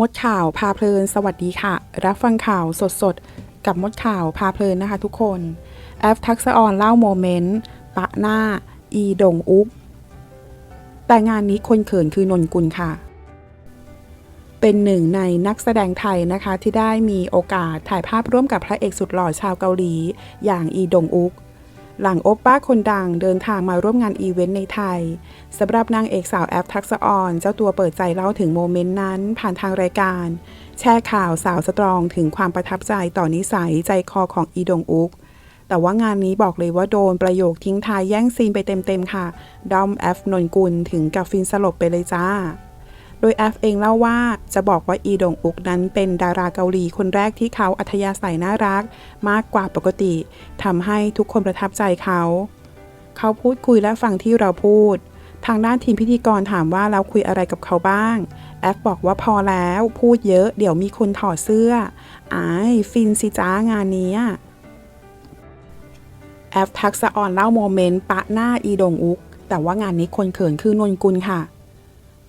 มดข่าวพาเพลิน สวัสดีค่ะ รับฟังข่าวสดๆกับมดข่าวพาเพลินนะคะทุกคน แอฟทักษออนเล่าโมเมนต์ ปะหน้า อีดงอุกแต่งานนี้คนเขินคือนนกุลค่ะ เป็นหนึ่งในนักแสดงไทยนะคะที่ได้มีโอกาสถ่ายภาพร่วมกับพระเอกสุดหล่อชาวเกาหลี อย่างอีดงอุก หลังโอปป้าคนดังเดินทางมาร่วมงานอีเวนต์ในไทยสำหรับนางเอกสาวแอฟทักษออนเจ้าตัวเปิดใจเล่าถึงโมเมนต์นั้นผ่านทางรายการ แชร์ข่าวสาวสตรองถึงความประทับใจต่อนิสัยใจคอของอีดงอุก แต่ว่างานนี้บอกเลยว่าโดนประโยคทิ้งท้ายแย่งซีนไปเต็มๆค่ะด้อมแอฟนนกุลถึงกับฟินสลบไปเลยจ้า โดยแอฟเองเล่าว่าจะบอกว่าอีดงอุกนั้นเป็นดาราเกาหลีคนแรกที่เขาอัธยาศัยน่ารัก มากกว่าปกติทำให้ทุกคนประทับใจเขา เขาพูดคุยและฟังที่เราพูด ทางด้านทีมพิธีกรถามว่าเราคุยอะไรกับเขาบ้างแอฟบอกว่าพอแล้วพูดเยอะเดี๋ยวมีคนถอดเสื้ออายฟินสิจ้างานนี้แอฟทักษะอ่อนเล่าโมเมนต์ปะหน้าอีดงอุก แต่ว่างานนี้คนเขินคือนนกุลค่ะ